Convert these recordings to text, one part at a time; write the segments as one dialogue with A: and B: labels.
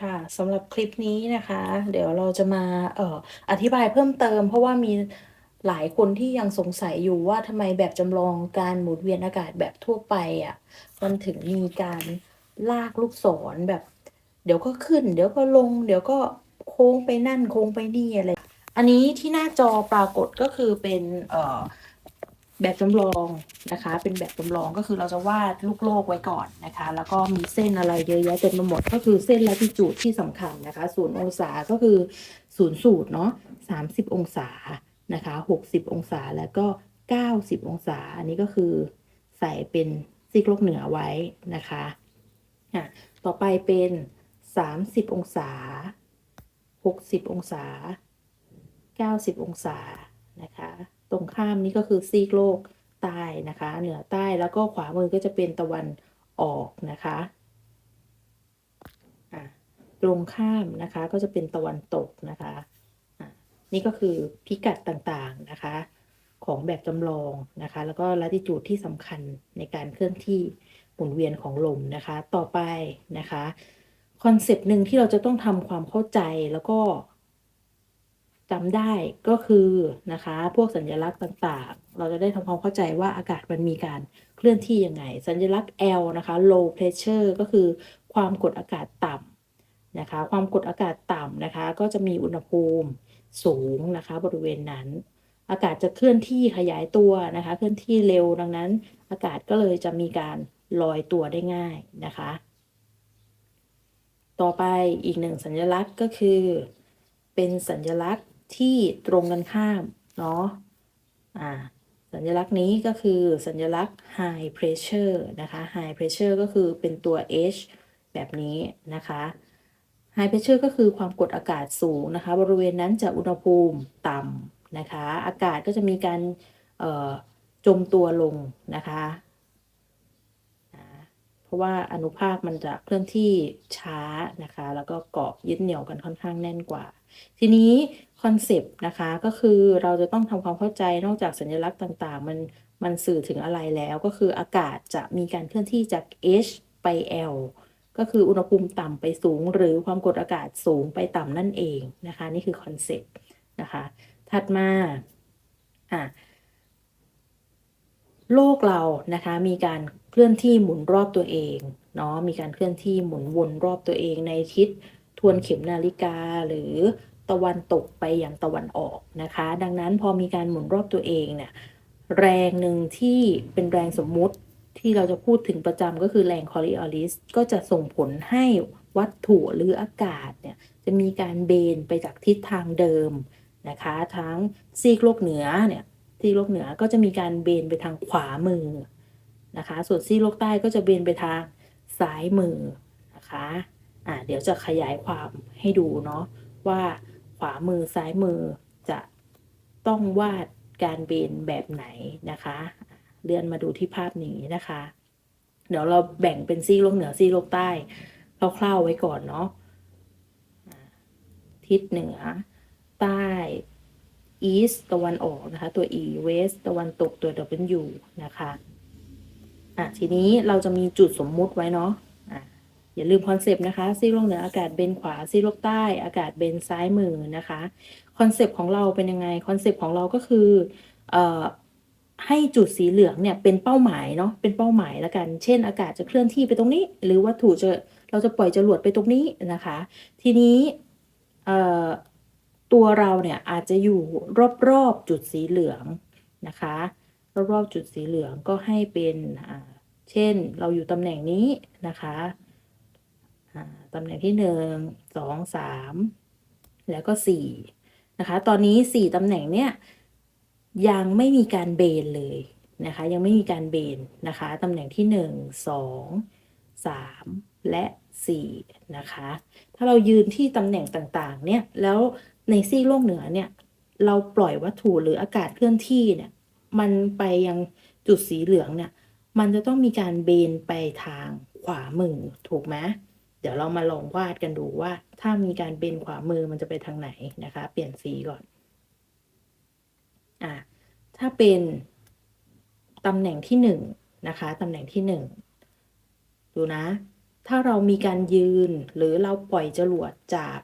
A: ค่ะ สำหรับคลิปนี้นะคะ เดี๋ยวเราจะมาเอ่ออธิบายเพิ่มเติม เพราะว่ามีหลายคนที่ยังสงสัยอยู่ว่าทำไมแบบจำลองการหมุนเวียนอากาศแบบทั่วไปอะมันถึงมีการลากลูกศรแบบ เดี๋ยวก็ขึ้น เดี๋ยวก็ลง เดี๋ยวก็โค้งไปนั่นโค้งไปนี่อะไร อันนี้ที่หน้าจอปรากฏก็คือเป็นเอ่อ แบบจำลองนะคะ เป็นแบบจำลองก็คือเราจะวาดลูกโลกไว้ก่อนนะคะ แล้วก็มีเส้นอะไรเยอะแยะเต็มไปหมด ก็คือเส้นแลัติจูดที่สำคัญนะคะศูนย์องศาก็คือศูนย์สูตรเนาะสามสิบองศานะคะหกสิบองศาแล้วก็เก้าสิบองศา อันนี้ก็คือใส่เป็นซีกโลกเหนือไว้นะคะอะต่อไปเป็นสามสิบองศาหกสิบองศา90องศานะคะ ตรงข้ามนี้ก็คือซีกโลกใต้นะคะ เหนือใต้แล้วก็ขวามือก็จะเป็นตะวันออกนะคะะตรงข้ามนะคะก็จะเป็นตะวันตกนะคะะนี่ก็คือพิกัดต่างๆนะคะของแบบจำลองนะคะ แล้วก็ลัติจูดที่สำคัญในการเคลื่อนที่หมุนเวียนของลมนะคะต่อไปนะคะคอนเซปต์หนึ่งที่เราจะต้องทำความเข้าใจแล้วก็ จำได้ก็คือนะคะ พวกสัญลักษณ์ต่างๆ เราจะได้ทำความเข้าใจว่าอากาศมันมีการเคลื่อนที่ยังไง สัญลักษณ์ L นะคะ low pressure ก็คือความกดอากาศต่ำนะคะ ความกดอากาศต่ำนะคะ ก็จะมีอุณหภูมิสูงนะคะ บริเวณนั้น อากาศจะเคลื่อนที่ขยายตัวนะคะ เคลื่อนที่เร็วดังนั้น อากาศก็เลยจะมีการลอยตัวได้ง่ายนะคะ ต่อไปอีกหนึ่งสัญลักษณ์ก็คือ เป็นสัญลักษณ์ ที่ตรงกันข้ามเนาะอ่าสัญลักษณ์นี้ก็คือสัญลักษณ์ high pressure นะคะ high pressure ก็คือเป็นตัว H แบบนี้นะคะ high pressure ก็คือความกดอากาศสูงนะคะ บริเวณนั้นจะอุณหภูมิต่ำนะคะ อากาศก็จะมีการจมตัวลงนะคะ ราะว่าอนุภาคมันจะเคลื่อนที่ช้านะคะ แล้วก็เกาะยึดเหนี่ยวกันค่อนข้างแน่นกว่า ทีนี้คอนเซปต์นะคะก็คือเราจะต้องทำความเข้าใจนอกจากสัญลักษณ์ต่างๆ มันมันสื่อถึงอะไรแล้วก็คืออากาศจะมีการเคลื่อนที่จาก H ไป L ก็คืออุณหภูมิต่ำไปสูง หรือความกดอากาศสูงไปต่ำนั่นเองนะคะ นี่คือคอนเซปต์นะคะ ถัดมาอะโลกเรานะคะมีการ เคลื่อนที่หมุนรอบตัวเองเนาะมีการเคลื่อนที่หมุนวนรอบตัวเองในทิศทวนเข็มนาฬิกาหรือตะวันตกไปอย่างตะวันออกนะคะ ดังนั้นพอมีการหมุนรอบตัวเองเนี่ยแรงหนึ่งที่เป็นแรงสมมุติที่เราจะพูดถึงประจำก็คือแรงคอริออลิสก็จะส่งผลให้วัตถุหรืออากาศเนี่ยจะมีการเบนไปจากทิศทางเดิมนะคะ ทั้งซีกโลกเหนือเนี่ยซีกโลกเหนือก็จะมีการเบนไปทางขวามือ นะคะ ส่วนซีโลกใต้ก็จะเบนไปทางซ้ายมือนะคะอ่าเดี๋ยวจะขยายความให้ดูเนาะว่าขวามือซ้ายมือจะต้องวาดการเบนแบบไหนนะคะ เลื่อนมาดูที่ภาพนี้นะคะ เดี๋ยวเราแบ่งเป็นซีโลกเหนือซีโลกใต้คร่าวๆไว้ก่อนเนาะทิศเหนือ ใต้ east ตะวันออกนะคะ ตัว e west ตะวันตกตัว w นะคะ อะทีนี้เราจะมีจุดสมมุติไว้เนาะอะอย่าลืมคอนเซปต์นะคะซีโลกเหนืออากาศเบนขวาซีโลกใต้อากาศเบนซ้ายมือนะคะคอนเซปต์ของเราเป็นยังไงคอนเซปต์ของเราก็คือเอ่อให้จุดสีเหลืองเนี่ยเป็นเป้าหมายเนาะเป็นเป้าหมายแล้วกัน เช่น อากาศจะเคลื่อนที่ไปตรงนี้ หรือวัตถุจะเราจะปล่อยจรวดไปตรงนี้นะคะ ทีนี้เอ่อตัวเราเนี่ยอาจจะอยู่รอบๆจุดสีเหลืองนะคะ รอบๆจุดสีเหลืองก็ให้เป็นเช่นเราอยู่ตำแหน่งนี้นะคะตำแหน่งที่หนึ่งสองสามแล้วก็สี่นะคะ ตอนนี้สี่ตำแหน่งเนี้ยยังไม่มีการเบนเลยนะคะ ยังไม่มีการเบนนะคะตำแหน่งที่หนึ่งสองสามและสี่นะคะ ถ้าเรายืนที่ตำแหน่งต่างๆ เนี่ย แล้วในซีกโลกเหนือเนี่ย เราปล่อยวัตถุหรืออากาศเคลื่อนที่เนี่ย มันไปยังจุดสีเหลืองเนี่ย มันจะต้องมีการเบนไปทางขวามือถูกไหมเดี๋ยวเรามาลองวาดกันดูว่า ถ้ามีการเบนขวามือมันจะไปทางไหนนะคะ เปลี่ยนสีก่อน อะถ้าเป็นตำแหน่งที่หนึ่งนะคะตำแหน่งที่หนึ่งดูนะ ถ้าเรามีการยืนหรือเราปล่อยจรวดจาก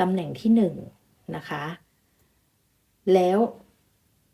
A: ตำแหน่งที่หนึ่งนะคะ แล้ว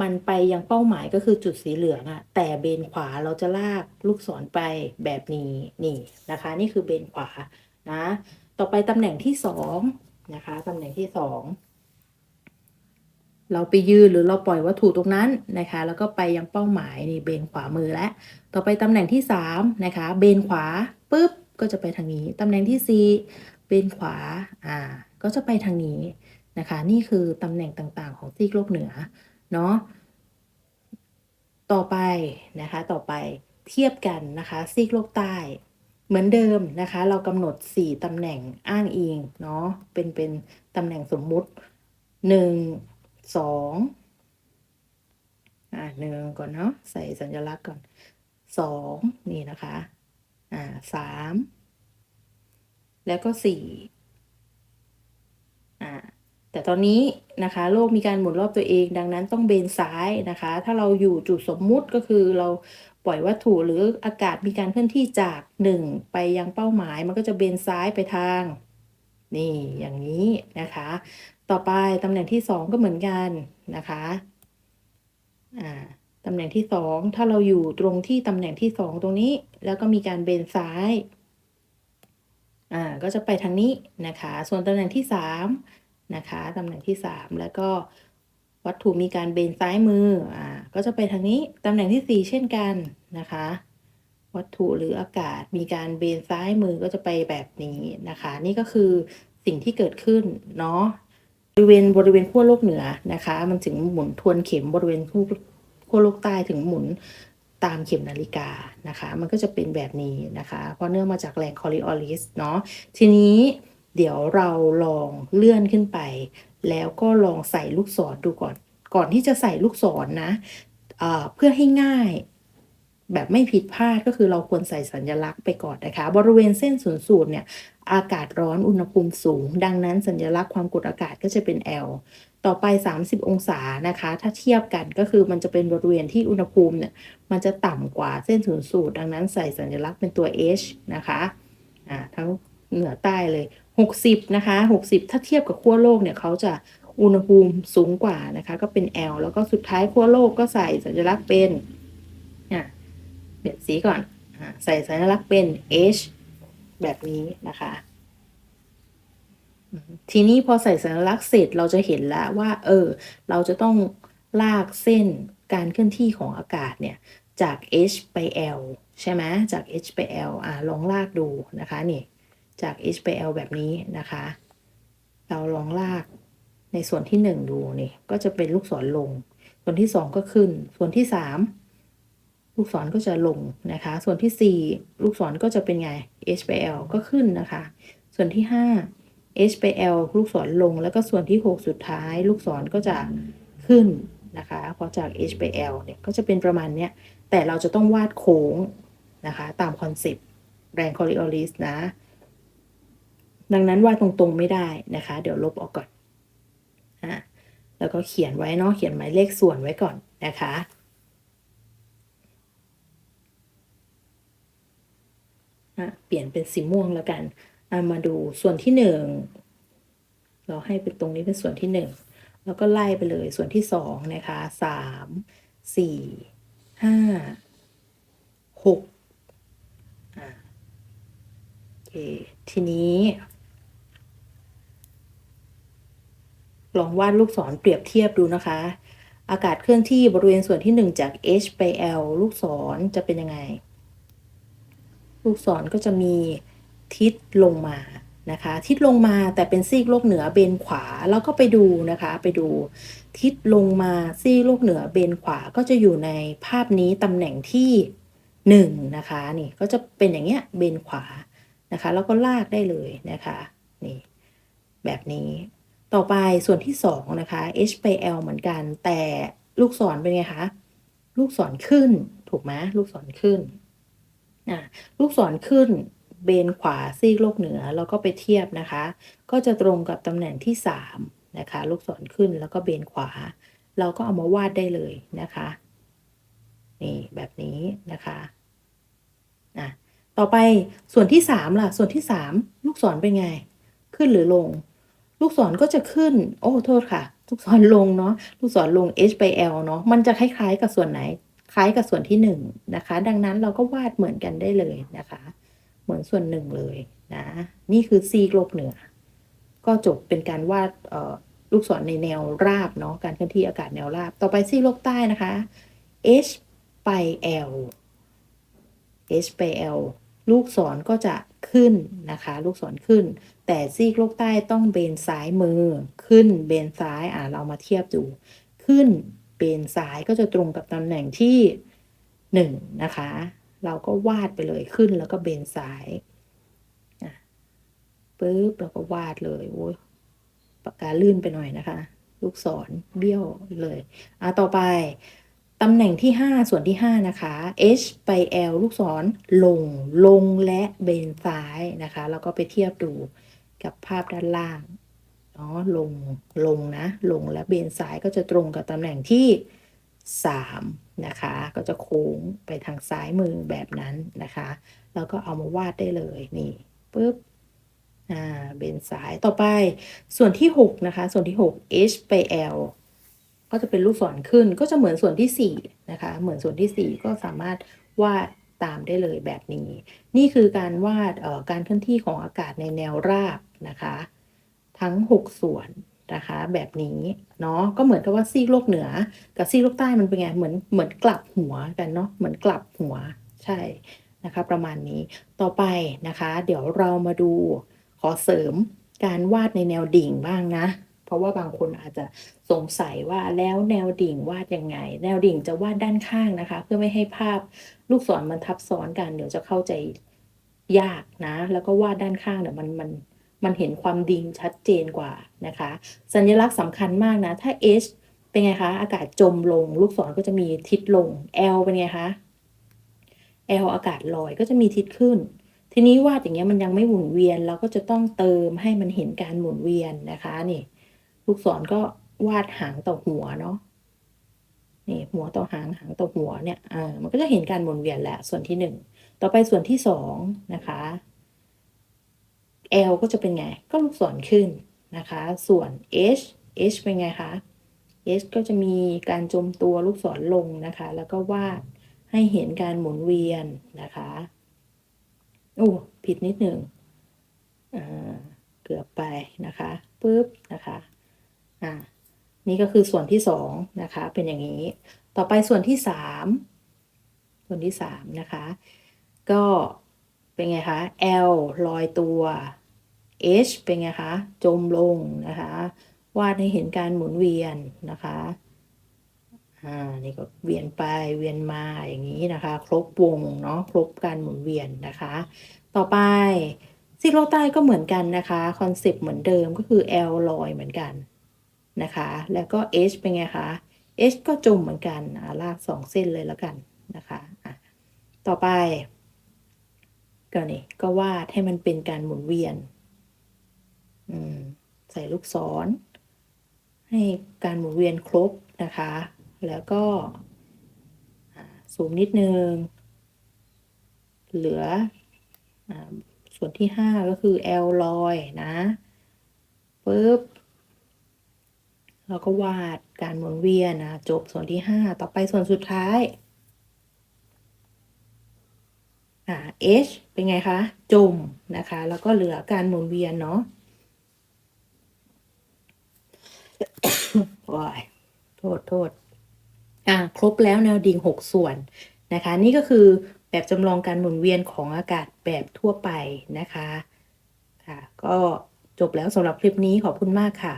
A: มันไปยังเป้าหมายก็คือจุดสีเหลืองอะแต่เบนขวาเราจะลากลูกศรไปแบบนี้นี่นะคะ นี่คือเบนขวานะ ต่อไปตำแหน่งที่สองนะคะตำแหน่งที่สองเราไปยืนหรือเราปล่อยวัตถุตรงนั้นนะคะ แล้วก็ไปยังเป้าหมายนี่เบนขวามือแล้วต่อไปตำแหน่งที่สามนะคะ เบนขวาปุ๊บก็จะไปทางนี้ตำแหน่งที่สี่เบนขวาอ่าก็จะไปทางนี้นะคะ นี่คือตำแหน่งต่างๆ ของซีกโลกเหนือ เนาะต่อไปนะคะต่อไปเทียบกันนะคะซีกโลกใต้เหมือนเดิมนะคะ เรากำหนด 4ตำแหน่งอ้างอิงเนาะเป็นเป็นตำแหน่งสมมุติ 1 2อ่าหนึ่งก่อนเนาะใส่สัญลักษณ์ก่อน 2 นี่นะคะอ่าสามแล้วก็4อ่า แต่ตอนนี้นะคะโลกมีการหมุนรอบตัวเอง ดังนั้นต้องเบนซ้ายนะคะ ถ้าเราอยู่จุดสมมุติก็คือเราปล่อยวัตถุหรืออากาศมีการเคลื่อนที่จาก 1 ไปยังเป้าหมาย มันก็จะเบนซ้ายไปทาง นี่อย่างนี้นะคะ ต่อไปตำแหน่งที่ 2 ก็เหมือนกันนะคะอ่าตำแหน่งที่ 2 ถ้าเราอยู่ตรงที่ตำแหน่งที่ 2 ตรงนี้ แล้วก็มีการเบนซ้ายอ่าก็จะไปทางนี้นะคะ ส่วนตำแหน่งที่ 3 นะคะตำแหน่งที่ 3 แล้วก็วัตถุมีการเบนซ้ายมืออ่าก็จะไปทางนี้ตำแหน่งที่ 4 เช่นกันนะคะ วัตถุหรืออากาศมีการเบนซ้ายมือก็จะไปแบบนี้นะคะ นี่ก็คือสิ่งที่เกิดขึ้นเนาะบริเวณบริเวณขั้วโลกเหนือนะคะ มันถึงหมุนทวนเข็มบริเวณขั้วขั้วโลกใต้ถึงหมุนตามเข็มนาฬิกานะคะ มันก็จะเป็นแบบนี้นะคะ เพราะเนื่องมาจากแรงคอริออลิสเนาะทีนี้ เดี๋ยวเราลองเลื่อนขึ้นไป แล้วก็ลองใส่ลูกศรดูก่อน ก่อนที่จะใส่ลูกศรนนะเพื่อให้ง่าย แบบไม่ผิดพลาดก็คือเราควรใส่สัญลักษณ์ไปก่อนนะคะ บริเวณเส้นศูนย์สูตรเนี่ยอากาศร้อนอุณหภูมิสูง ดังนั้นสัญลักษณ์ความกดอากาศก็จะเป็น L ต่อไป 30 องศานะคะ ถ้าเทียบกันก็คือมันจะเป็นบริเวณที่อุณหภูมิเนี่ยมันจะต่ำกว่าเส้นศูนย์สูตร ดังนั้นใส่สัญลักษณ์เป็นตัว H นะคะอ่าทั้งเหนือใต้เลย 60 นะคะ 60 ถ้าเทียบกับขั้วโลกเนี่ยเขาจะอุณหภูมิสูงกว่านะคะ ก็เป็น L แล้วก็สุดท้ายขั้วโลกก็ใส่สัญลักษณ์เป็นอ่าเปลี่ยนสีก่อนอใส่สัญลักษณ์เป็น H แบบนี้นะคะ ทีนี้พอใส่สัญลักษณ์เสร็จเราจะเห็นแล้วว่า เออ เราจะต้องลากเส้นการเคลื่อนที่ของอากาศเนี่ย จาก h ไป l ใช่ไหมจาก h ไป l อ่าลองลากดูนะคะนี่ จาก h ไป l แบบนี้นะคะ เราลองลากในส่วนที่ 1 ดูนี่ก็จะเป็นลูกศรลง ส่วนที่ 2 ก็ขึ้น ส่วนที่ 3 ลูกศรก็จะลงนะคะ ส่วนที่ 4 ลูกศรก็จะเป็นไง h ไป l ก็ขึ้นนะคะ ส่วนที่ 5 h ไป l ลูกศรลง แล้วก็ส่วนที่ 6 สุดท้าย ลูกศรก็จะขึ้นนะคะพอจาก h ไป l เนี่ยก็จะเป็นประมาณเนี้ยแต่เราจะต้องวาดโค้งนะคะ ตามคอนเซปต์แรงคอริออลิสนะ ดังนั้นวาดตรงๆไม่ได้นะคะ เดี๋ยวลบออกก่อนอะแล้วก็เขียนไว้เนาะเขียนหมายเลขส่วนไว้ก่อนนะคะเปลี่ยนเป็นสีม่วงแล้วกันามาดูส่วนที่หนึ่งเราให้เป็นตรงนี้เป็นส่วนที่หนึ่งแล้วก็ไล่ไปเลยส่วนที่สองนะคะสามสี่ห้าหกโอเคทีนี้ ลองวาดลูกศรเปรียบเทียบดูนะคะ อากาศเคลื่อนที่บริเวณส่วนที่ 1 จาก h ไป l ลูกศรจะเป็นยังไง ลูกศรก็จะมีทิศลงมานะคะ ทิศลงมาแต่เป็นซีกโลกเหนือเบนขวาแล้วก็ไปดูนะคะ ไปดู ทิศลงมาซีกโลกเหนือเบนขวาก็จะอยู่ในภาพนี้ตำแหน่งที่1นนะคะนี่ก็จะเป็นอย่างเงี้ยเบนขวานะคะ แล้วก็ลากได้เลยนะคะนี่แบบนี้ ต่อไปส่วนที่ 2 นะคะ h ไป l เหมือนกัน แต่ลูกศรเป็นไงคะ ลูกศรขึ้น ถูกไหมลูกศรขึ้นลูกศรขึ้น เบนขวาซีกโลกเหนือ แล้วก็ไปเทียบนะคะ ก็จะตรงกับตำแหน่งที่ 3 นะคะ ลูกศรขึ้นแล้วก็เบนขวา เราก็เอามาวาดได้เลยนะคะ นี่แบบนี้นะคะอะต่อไปส่วนที่สามล่ะ ส่วนที่สามลูกศรเป็นไง ขึ้นหรือลง ลูกศรก็จะขึ้น โอ้โทษค่ะ ลูกศรลงเนาะลูกศรลง h ไป l เนาะมันจะคล้ายๆกับส่วนไหน คล้ายกับส่วนที่หนึ่งนะคะ ดังนั้นเราก็วาดเหมือนกันได้เลยนะคะ เหมือนส่วนหนึ่งเลยนะนี่คือซีกโลกเหนือ ก็จบเป็นการวาดเอ่อลูกศรในแนวราบเนาะการเคลื่อนที่อากาศแนวราบ ต่อไปซีกโลกใต้นะคะ h ไป l h ไป l ลูกศรก็จะ ขึ้นนะคะลูกศรขึ้น แต่ซีกโลกใต้ต้องเบนซ้ายมือขึ้นเบนซ้ายอ่าเรามาเทียบดู ขึ้นเบนซ้ายก็จะตรงกับตำแหน่งที่หนึ่งนะคะ เราก็วาดไปเลยขึ้นแล้วก็เบนซ้ายปึ๊บเราก็วาดเลยโอ้ยปากกาลื่นไปหน่อยนะคะ ลูกศรเบี้ยวเลยอะต่อไป ตำแหน่งที่ 5 ส่วนที่ 5 นะคะ h ไป l ลูกศรลงลงและเบนซ้ายนะคะ แล้วก็ไปเทียบดูกับภาพด้านล่างเนาะลงลงนะ ลงและเบนซ้ายก็จะตรงกับตำแหน่งที่ 3 นะคะ ก็จะโค้งไปทางซ้ายมือแบบนั้นนะคะ แล้วก็เอามาวาดได้เลยนี่ปุ๊บอ่าเบนซ้ายต่อไปส่วนที่ 6 นะคะ ส่วนที่ 6 h ไป l ก็จะเป็นลูกศรขึ้นก็จะเหมือนส่วนที่4นะคะเหมือนส่วนที่4ก็สามารถวาดตามได้เลยแบบนี้ นี่คือการวาดการเคลื่อนที่ของอากาศในแนวราบนะคะ ทั้ง 6 ส่วนนะคะ แบบนี้เนาะก็เหมือนกับว่าซีกโลกเหนือ กับซีกโลกใต้มันเป็นไงเหมือนเหมือนกลับหัวกันเนาะเหมือนกลับหัวใช่นะคะประมาณนี้ต่อไปนะคะ เดี๋ยวเรามาดูขอเสริมการวาดในแนวดิ่งบ้างนะ เพราะว่าบางคนอาจจะสงสัยว่าแล้วแนวดิ่งวาดยังไง แนวดิ่งจะวาดด้านข้างนะคะ เพื่อไม่ให้ภาพลูกศรมันทับซ้อนกัน เดี๋ยวจะเข้าใจยากนะ แล้วก็วาดด้านข้างเนี่ยมันมันมันเห็นความดิ่งชัดเจนกว่านะคะ สัญลักษณ์สำคัญมากนะ ถ้า H เป็นไงคะ อากาศจมลง ลูกศรก็จะมีทิศลง L เป็นไงคะ L อากาศลอยก็จะมีทิศขึ้น ทีนี้วาดอย่างเงี้ยมันยังไม่หมุนเวียน เราก็จะต้องเติมให้มันเห็นการหมุนเวียนนะคะนี่ ลูกศรก็วาดหางต่อหัวเนาะนี่หัวต่อหางหางต่อหัวเนี่ยอ่ามันก็จะเห็นการหมุนเวียนแหละส่วนที่หนึ่งต่อไปส่วนที่สองนะคะ L ก็จะเป็นไง ก็ลูกศรขึ้นนะคะ ส่วน H H เป็นไงคะ H ก็จะมีการจมตัวลูกศรลงนะคะ แล้วก็วาดให้เห็นการหมุนเวียนนะคะโอ้ผิดนิดหนึ่งเกือบไปนะคะปุ๊บนะคะ อ่านี่ก็คือส่วนที่สองนะคะ เป็นอย่างนี้ ต่อไปส่วนที่สามส่วนที่สามนะคะ ก็เป็นไงคะ L ลอยตัว H เป็นไงคะ จมลงนะคะ วาดให้เห็นการหมุนเวียนนะคะ อ่า นี่ก็เวียนไปเวียนมาอย่างนี้นะคะ ครบวงเนาะ ครบการหมุนเวียนนะคะ ต่อไปซีโรใต้ก็เหมือนกันนะคะ คอนเซปต์เหมือนเดิมก็คือ L ลอยเหมือนกัน นะคะ แล้วก็ H เป็นไงคะ H ก็จมเหมือนกันอ่าลากสองเส้นเลยแล้วกันนะคะะต่อไปก็นี่ก็วาดให้มันเป็นการหมุนเวียนใส่ลูกศร ให้การหมุนเวียนครบนะคะ แล้วก็ซูมนิดนึง เหลืออส่วนที่ 5 ก็คือ L ลอยนะปุ๊บ เราก็วาดการหมุนเวียนนะจบส่วนที่ 5 ต่อไปส่วนสุดท้ายอ่า H เป็นไงคะ จมนะคะ แล้วก็เหลือการหมุนเวียนเนาะโอ้ยโทษโทษอ่าครบแล้วแนวดิ่งหกส่วนนะคะ นี่ก็คือแบบจำลองการหมุนเวียนของอากาศแบบทั่วไปนะคะค่ะก็จบแล้วสำหรับคลิปนี้ขอบคุณมากค่ะ